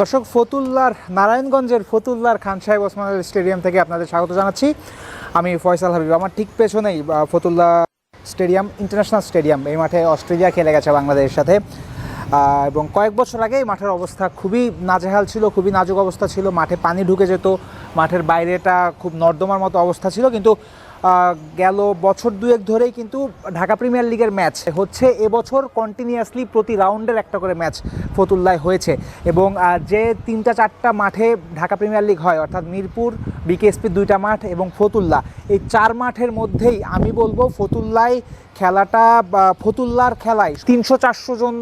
দর্শক, ফতুল্লার, নারায়ণগঞ্জের ফতুল্লার খান সাহেব ওসমান আলী স্টেডিয়াম থেকে আপনাদের স্বাগত জানাচ্ছি। আমি ফয়সাল হাবিব। আমার ঠিক পেছনেই ফতুল্লা স্টেডিয়াম, ইন্টারন্যাশনাল স্টেডিয়াম। এই মাঠে অস্ট্রেলিয়া খেলে গেছে বাংলাদেশের সাথে। এবং কয়েক বছর আগে এই মাঠের অবস্থা খুবই নাজেহাল ছিল, খুবই নাজুক অবস্থা ছিল। মাঠে পানি ঢুকে যেত, মাঠের বাইরেটা খুব নর্দমার মতো অবস্থা ছিল। কিন্তু গেল বছর দুয়েক ধরেই কিন্তু ঢাকা প্রিমিয়ার লিগের ম্যাচ হচ্ছে। এবছর কন্টিনিউয়াসলি প্রতি রাউন্ডের একটা করে ম্যাচ ফতুল্লায় হয়েছে এবং যে তিনটা চারটা মাঠে ঢাকা প্রিমিয়ার লিগ হয়, অর্থাৎ মিরপুর বিকেএসপি দুইটা মাঠ এবং ফতুল্লা, এই চার মাঠের মধ্যেই আমি বলব ফতুল্লায় খেলাটা ফতুল্লার খেলায় তিনশো চারশো জন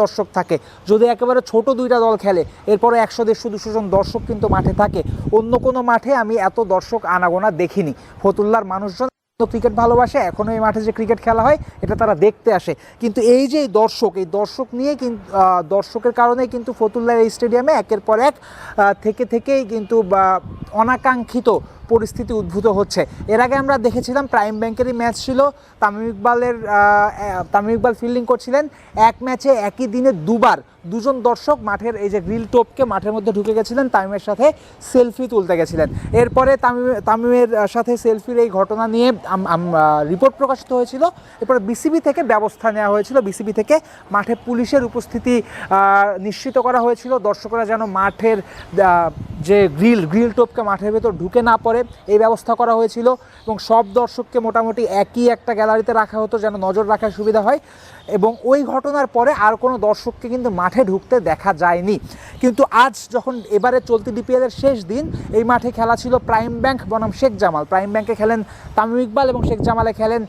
দর্শক থাকে। যদি একেবারে ছোট দুইটা দল খেলে, এরপরে একশো দেড়শো দুশো জন দর্শক কিন্তু মাঠে থাকে। অন্য কোনো মাঠে আমি এত দর্শক আনাগোনা দেখিনি। ফতুল্লার মানুষজন তো ক্রিকেট ভালোবাসে। এখনও এই মাঠে যে ক্রিকেট খেলা হয়, এটা তারা দেখতে আসে। কিন্তু এই যে দর্শক, এই দর্শক নিয়ে কিন্তু দর্শকের কারণেই কিন্তু ফতুল্লার এই স্টেডিয়ামে একের পর এক থেকে থেকেই কিন্তু অনাকাঙ্ক্ষিত পরিস্থিতি উদ্ভূত হচ্ছে। এর আগে আমরা দেখেছিলাম প্রাইম ব্যাংকেরই ম্যাচ ছিল। তামিম ইকবালের তামিম ইকবাল ফিল্ডিং করছিলেন। এক ম্যাচে একই দিনে দুবার। দুজন দর্শক মাঠের এই যে গ্রিল টোপকে মাঠের মধ্যে ঢুকে গেছিলেন, তামিমের সাথে সেলফি তুলতে গেছিলেন। এরপরে তামিম, তামিমের সাথে সেলফির এই ঘটনা নিয়ে রিপোর্ট প্রকাশিত হয়েছিল। এরপরে বিসিবি থেকে ব্যবস্থা নেওয়া হয়েছিল। বিসিবি থেকে মাঠে পুলিশের উপস্থিতি নিশ্চিত করা হয়েছিল। দর্শকরা যেন মাঠের যে গ্রিল গ্রিল টোপকে মাঠের ভেতর ঢুকে না পড়ে। এই ব্যবস্থা করা হয়েছিল এবং সব দর্শককে মোটামুটি একই একটা গ্যালারিতে রাখা হতো যেন নজর রাখার সুবিধা হয়। এবং ওই ঘটনার পরে আর কোনো দর্শককে কিন্তু মাঠে ঢুকতে দেখা যায়নি। কিন্তু আজ যখন এবারে চলতি ডিপিএল এর শেষ দিন, এই মাঠে খেলা ছিল প্রাইম ব্যাংক বনাম শেখ জামাল। প্রাইম ব্যাংকে খেলেন তামিম ইকবাল এবং শেখ জামালে খেলেন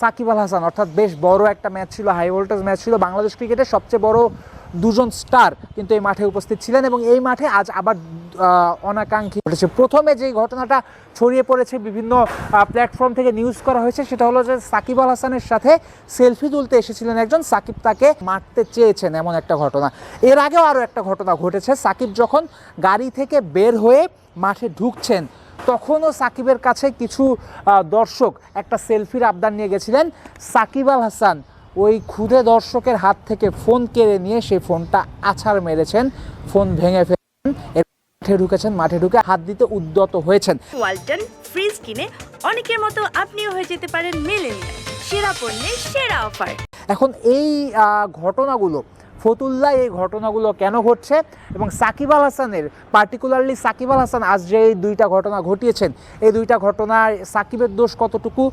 সাকিব আল হাসান। অর্থাৎ বেশ বড় একটা ম্যাচ ছিল, হাই ভোল্টেজ ম্যাচ ছিল বাংলাদেশ ক্রিকেটের সবচেয়ে বড় দুজন স্টার কিন্তু এই মাঠে উপস্থিত ছিলেন এবং এই মাঠে আজ আবার অনাকাঙ্ক্ষী ঘটেছে। প্রথমে যে ঘটনাটা ছড়িয়ে পড়েছে বিভিন্ন প্ল্যাটফর্ম থেকে নিউজ করা হয়েছে, সেটা হলো যে সাকিব আল হাসানের সাথে সেলফি তুলতে এসেছিলেন একজন। সাকিব তাকে মারতে চেয়েছেন এমন একটা ঘটনা। এর আগেও আরও একটা ঘটনা ঘটেছে। সাকিব যখন গাড়ি থেকে বের হয়ে মাঠে ঢুকছেন, তখনও সাকিবের কাছে কিছু দর্শক একটা সেলফির আবদার নিয়ে গেছিলেন। সাকিব আল হাসান ওই ক্ষুদে দর্শকের হাত থেকে ফোন কেড়ে নিয়ে সেই ফোনটা আছাড় মেরেছেন। ফোন ভেঙে ফেলেন মাঠে ঢুকেছেন মাঠে ঢুকে হাত দিতে উদ্যত হয়েছেন। ওয়ালটন ফ্রিজ কিনে অনেকের মতো আপনিও হয়ে যেতে পারেন মেলেনিয়া সেরা পণ্যের সেরা অফার। এখন এই ঘটনাগুলো ফতুল্লায় এই ঘটনাগুলো কেন ঘটছে? এবং সাকিব আল হাসানের পার্টিকুলারলি সাকিব আল হাসান, আজ যে এই দুইটা ঘটনা ঘটিয়েছেন, এই দুইটা ঘটনায় সাকিবের দোষ কতটুকু,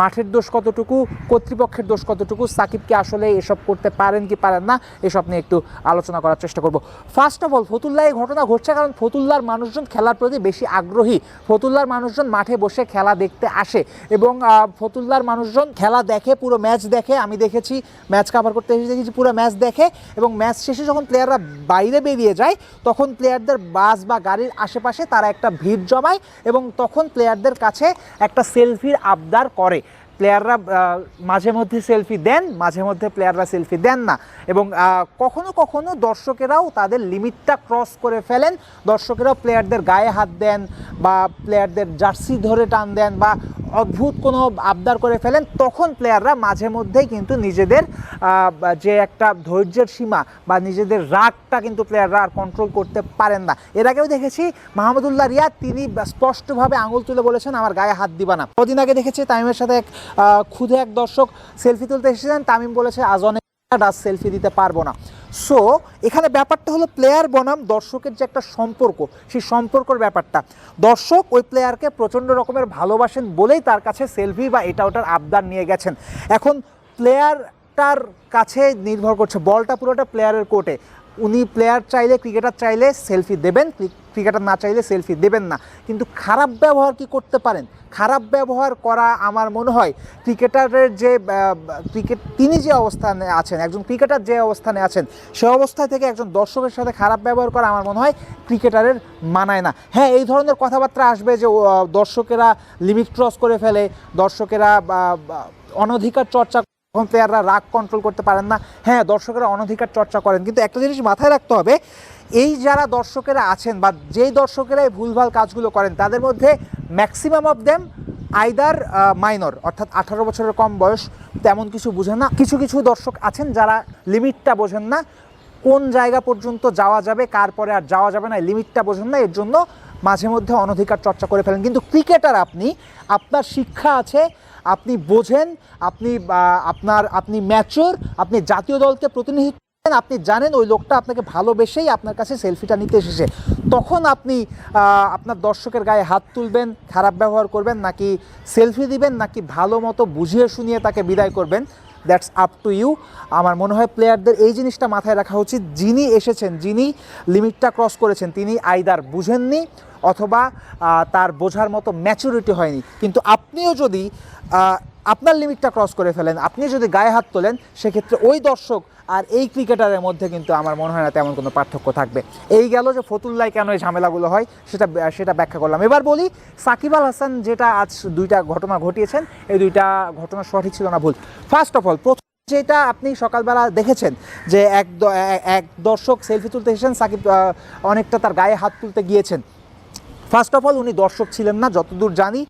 মাঠের দোষ কতটুকু, কর্তৃপক্ষের দোষ কতটুকু সাকিবকে আসলে এসব করতে পারেন কি পারেন না, এসব নিয়ে একটু আলোচনা করার চেষ্টা করব। ফার্স্ট অফ অল ফতুল্লায় এই ঘটনা ঘটছে কারণ ফতুল্লার মানুষজন খেলার প্রতি বেশি আগ্রহী। ফতুল্লার মানুষজন মাঠে বসে খেলা দেখতে আসে এবং ফতুল্লার মানুষজন খেলা দেখে, পুরো ম্যাচ দেখে, আমি দেখেছি, ম্যাচ কাভার করতে এসে দেখেছি, পুরো ম্যাচ দেখে এবং ম্যাচ শেষে যখন প্লেয়াররা বাইরে বেরিয়ে যায়, তখন প্লেয়ারদের বাস বা গাড়ির আশেপাশে তারা একটা ভিড় জমায় এবং তখন প্লেয়ারদের কাছে একটা সেলফির আবদার করে। প্লেয়াররা মাঝে মধ্যে সেলফি দেন, মাঝে মধ্যে প্লেয়াররা সেলফি দেন না। এবং কখনো কখনো দর্শকেরাও তাদের লিমিটটা ক্রস করে ফেলেন। দর্শকেরাও প্লেয়ারদের গায়ে হাত দেন বা প্লেয়ারদের জার্সি ধরে টান দেন বা অদ্ভুত কোনো আবদার করে ফেলেন। তখন প্লেয়াররা মাঝে মধ্যেই কিন্তু নিজেদের যে একটা ধৈর্যের সীমা বা নিজেদের রাগটা কিন্তু প্লেয়াররা আর কন্ট্রোল করতে পারেন না। এর আগেও দেখেছি, মাহমুদুল্লাহ রিয়াদ, তিনি স্পষ্টভাবে আঙুল তুলে বলেছেন, আমার গায়ে হাত দিবা না। কদিন আগে দেখেছি, তামিমের সাথে এক ক্ষুদে এক দর্শক সেলফি তুলতে এসেছিলেন। তামিম বলেছে, আজ অনেক ডাস সেলফি দিতে পারব না। সো এখানে ব্যাপারটা হলো প্লেয়ার বনাম, দর্শকের যে একটা সম্পর্ক, সেই সম্পর্কর ব্যাপারটা। দর্শক ওই প্লেয়ারকে প্রচণ্ড রকমের ভালোবাসেন বলেই তার কাছে সেলফি বা এটা ওটার আবদার নিয়ে গেছেন। এখন প্লেয়ারটার কাছে নির্ভর করছে, বলটা পুরোটা প্লেয়ারের কোর্টে উনি প্লেয়ার চাইলে ক্রিকেটার চাইলে সেলফি দেবেন ক্রিকেটার না চাইলে সেলফি দেবেন না। কিন্তু খারাপ ব্যবহার কি করতে পারেন? খারাপ ব্যবহার করা আমার মনে হয় ক্রিকেটারের যে ক্রিকেট, তিনি যে অবস্থানে আছেন, একজন ক্রিকেটার যে অবস্থানে আছেন, সে অবস্থা থেকে একজন দর্শকের সাথে খারাপ ব্যবহার করা আমার মনে হয় ক্রিকেটারের মানায় না। হ্যাঁ এই ধরনের কথাবার্তা আসবে যে দর্শকেরা লিমিট ক্রস করে ফেলে, দর্শকেরা অনধিকার চর্চা তখন প্লেয়াররা রাগ কন্ট্রোল করতে পারেন না। হ্যাঁ দর্শকেরা অনধিকার চর্চা করেন, কিন্তু একটা জিনিস মাথায় রাখতে হবে, এই যারা দর্শকেরা আছেন বা যেই দর্শকেরা এই ভুলভাল কাজগুলো করেন, তাদের মধ্যে maximum of them either minor অর্থাৎ আঠারো বছরের কম বয়স, তেমন কিছু বোঝেন না। কিছু কিছু দর্শক আছেন যারা লিমিটটা বোঝেন না, কোন জায়গা পর্যন্ত যাওয়া যাবে, কার পরে আর যাওয়া যাবে না লিমিটটা বোঝেন না, এর জন্য মাঝে মধ্যে অনধিকার চর্চা করে ফেলেন। কিন্তু ক্রিকেটার আপনি, আপনার শিক্ষা আছে আপনি বোঝেন, আপনি আপনার, আপনি ম্যাচুর আপনি জাতীয় দলকে প্রতিনিধিত্ব আপনি জানেন ওই লোকটা আপনাকে ভালোবেসেই আপনার কাছে সেলফিটা নিতে এসেছে। তখন আপনি আপনার দর্শকের গায়ে হাত তুলবেন, খারাপ ব্যবহার করবেন, নাকি সেলফি দিবেন, নাকি ভালো মতো বুঝিয়ে শুনিয়ে তাকে বিদায় করবেন দ্যাটস আপ টু ইউ আমার মনে হয় প্লেয়ারদের এই জিনিসটা মাথায় রাখা উচিত, যিনি এসেছেন, যিনি লিমিটটা ক্রস করেছেন, তিনি আইদার বুঝেননি অথবা তার বোঝার মতো ম্যাচুরিটি হয়নি। কিন্তু আপনিও যদি আপনার লিমিটটা ক্রস করে ফেলেন, আপনি যদি গায়ে হাত তোলেন, সেক্ষেত্রে ওই দর্শক আর এই ক্রিকেটারের মধ্যে কিন্তু আমার মনে হয় না তেমন কোনো পার্থক্য থাকবে। এই গেল যে ফতুল্লায় কেন এই ঝামেলাগুলো হয়, সেটা সেটা ব্যাখ্যা করলাম। এবার বলি, সাকিব আল হাসান যেটা আজ দুইটা ঘটনা ঘটিয়েছেন, এই দুইটা ঘটনা সঠিক ছিল না ভুল। ফার্স্ট অফ অল প্রথম যেটা আপনি সকালবেলা দেখেছেন, যে এক এক দর্শক সেলফি তুলতে এসেছেন, সাকিব অনেকটা তার গায়ে হাত তুলতে গিয়েছেন। ফার্স্ট অফ অল উনি দর্শক ছিলেন না, যতদূর জানি,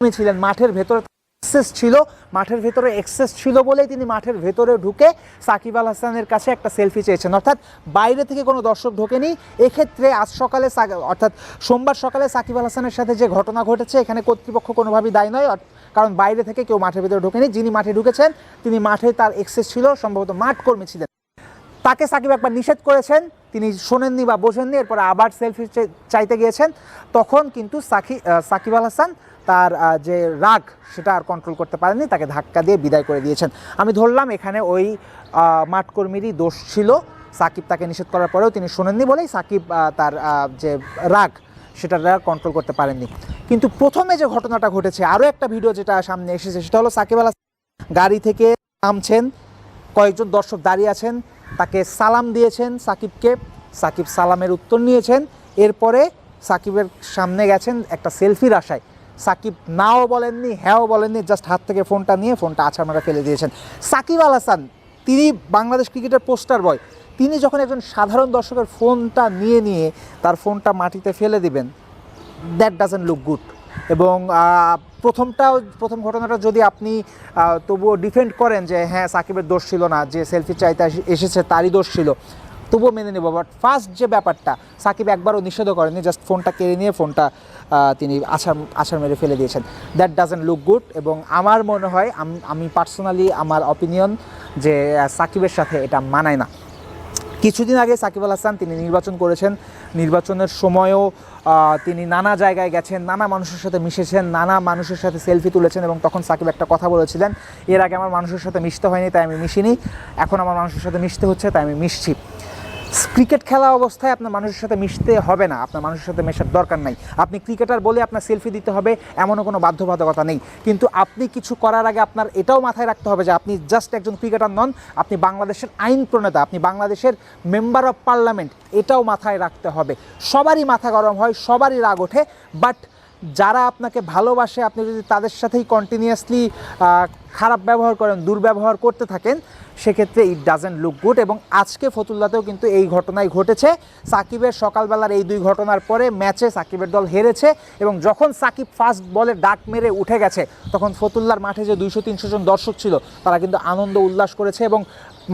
উনি ছিলেন মাঠের ভেতরে এক্সেস ছিল, মাঠের ভেতরে এক্সেস ছিল বলেই তিনি মাঠের ভেতরে ঢুকে সাকিব আল হাসানের কাছে একটা সেলফি চেয়েছেন। অর্থাৎ বাইরে থেকে কোনো দর্শক ঢোকেনি, এক্ষেত্রে আজ সকালে অর্থাৎ সোমবার সকালে সাকিব আল হাসানের সাথে যে ঘটনা ঘটেছে, এখানে কর্তৃপক্ষ কোনোভাবেই দায়ী নয় কারণ বাইরে থেকে কেউ মাঠের ভেতরে ঢোকেনি। যিনি মাঠে ঢুকেছেন, তিনি মাঠে তার এক্সেস ছিল, সম্ভবত মাঠ কর্মী ছিলেন। তাকে সাকিব একবার নিষেধ করেছেন, তিনি শোনেননি বা বোঝেননি, এরপরে আবার সেলফি চাইতে গিয়েছেন। তখন কিন্তু সাকি সাকিব আল হাসান তার যে রাগ, সেটা আর কন্ট্রোল করতে পারেননি, তাকে ধাক্কা দিয়ে বিদায় করে দিয়েছেন। আমি ধরলাম এখানে ওই মাঠকর্মীরই দোষ ছিল। সাকিব তাকে নিষেধ করার পরেও তিনি শোনেননি বলেই সাকিব তার যে রাগ সেটা আর কন্ট্রোল করতে পারেননি। কিন্তু প্রথমে যে ঘটনাটা ঘটেছে, আরও একটা ভিডিও যেটা সামনে এসেছে, সেটা হলো সাকিব আল হাসান গাড়ি থেকে নামছেন, কয়েকজন দর্শক দাঁড়িয়ে আছেন তাকে সালাম দিয়েছেন সাকিবকে। সাকিব সালামের উত্তর নিয়েছেন। এরপরে সাকিবের সামনে গেছেন একটা সেলফির আশায়। সাকিব নাও বলেননি, হ্যাঁও বলেননি, জাস্ট হাত থেকে ফোনটা নিয়ে ফোনটা আছাড় মারা ফেলে দিয়েছেন। সাকিব আল হাসান, তিনি বাংলাদেশ ক্রিকেটের পোস্টার বয়, তিনি যখন একজন সাধারণ দর্শকের ফোনটা নিয়ে নিয়ে তার ফোনটা মাটিতে ফেলে দিবেন দ্যাট ডাজেন্ট লুক গুড এবং প্রথমটাও, প্রথম ঘটনাটা যদি আপনি তবুও ডিফেন্ড করেন যে হ্যাঁ সাকিবের দোষ ছিল না, যে সেলফি চাইতে এসেছে, তারই দোষ ছিল, তবুও মেনে নেব। বাট ফার্স্ট যে ব্যাপারটা, সাকিব একবারও নিষেধও করেনি জাস্ট ফোনটা কেড়ে নিয়ে ফোনটা তিনি আছাড় আছাড় মেরে ফেলে দিয়েছেন। দ্যাট ডাজেন্ট লুক গুড এবং আমার মনে হয়, আমি পার্সোনালি আমার অপিনিয়ন যে সাকিবের সাথে এটা মানায় না। কিছুদিন আগে সাকিব আল হাসান তিনি নির্বাচন করেছেন। নির্বাচনের সময়ও তিনি নানা জায়গায় গেছেন, নানা মানুষের সাথে মিশেছেন, নানা মানুষের সাথে সেলফি তুলেছেন এবং তখন সাকিব একটা কথা বলেছিলেন, এর আগে আমার মানুষের সাথে মিশতে হয়নি, তাই আমি মিশিনি। এখন আমার মানুষের সাথে মিশতে হচ্ছে, তাই আমি মিশছি। ক্রিকেট খেলা অবস্থায় আপনার মানুষের সাথে মিশতে হবে না, আপনার মানুষের সাথে মেশার দরকার নাই। আপনি ক্রিকেটার বলে আপনার সেলফি দিতে হবে, এমনও কোনো বাধ্যবাধকতা নেই। কিন্তু আপনি কিছু করার আগে আপনার এটাও মাথায় রাখতে হবে যে আপনি জাস্ট একজন ক্রিকেটার নন, আপনি বাংলাদেশের আইন প্রণেতা আপনি বাংলাদেশের মেম্বার অফ পার্লামেন্ট এটাও মাথায় রাখতে হবে। সবারই মাথা গরম হয়, সবারই রাগ ওঠে বাট যারা আপনাকে ভালোবাসে, আপনি যদি তাদের সাথেই কন্টিনিউয়াসলি খারাপ ব্যবহার করেন, দুর্ব্যবহার করতে থাকেন, সেক্ষেত্রে ইট ডাজেন্ট লুক গুড এবং আজকে ফতুল্লাতেও কিন্তু এই ঘটনাই ঘটেছে। সাকিবের সকালবেলার এই দুই ঘটনার পরে ম্যাচে সাকিবের দল হেরেছে এবং যখন সাকিব ফার্স্ট বলে ডাক মেরে উঠে গেছে, তখন ফতুল্লার মাঠে যে দুইশো তিনশো জন দর্শক ছিল, তারা কিন্তু আনন্দ উল্লাস করেছে এবং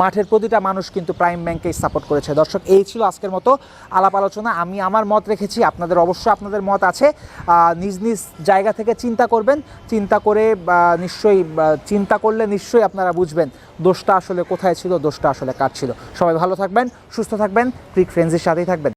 মাঠের প্রতিটা মানুষ কিন্তু প্রাইম ব্যাংকে সাপোর্ট করেছে। দর্শক, এই ছিল আজকের মতো আলাপ আলোচনা। আমি আমার মত রেখেছি, আপনাদের অবশ্যই আপনাদের মত আছে। নিজ নিজ জায়গা থেকে চিন্তা করবেন। চিন্তা করে নিশ্চয়ই চিন্তা করলে নিশ্চয়ই আপনারা বুঝবেন দোষটা আসলে কোথায় ছিল, দোষটা আসলে কার ছিল। সবাই ভালো থাকবেন, সুস্থ থাকবেন, ক্রিক ফ্রেন্ডসের সাথেই থাকবেন।